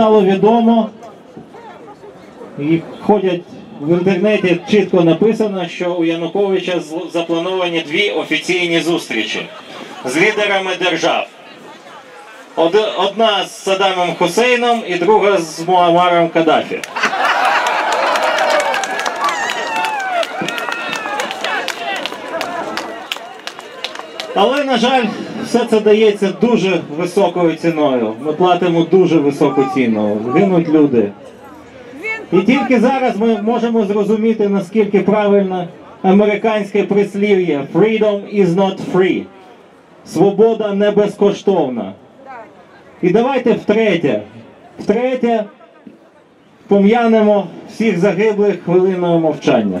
стало відомо, і ходять в інтернеті чітко написано, що у Януковича заплановані дві офіційні зустрічі з лідерами держав. Одна з Саддамом Хусейном і друга з Муамаром Каддафі. Але, на жаль, все це дається дуже високою ціною. Ми платимо дуже високу ціну. Гинуть люди. І тільки зараз ми можемо зрозуміти, наскільки правильно американське прислів'я Freedom is not free. Свобода не безкоштовна. І давайте втретє. Втретє пом'янемо всіх загиблих хвилиною мовчання.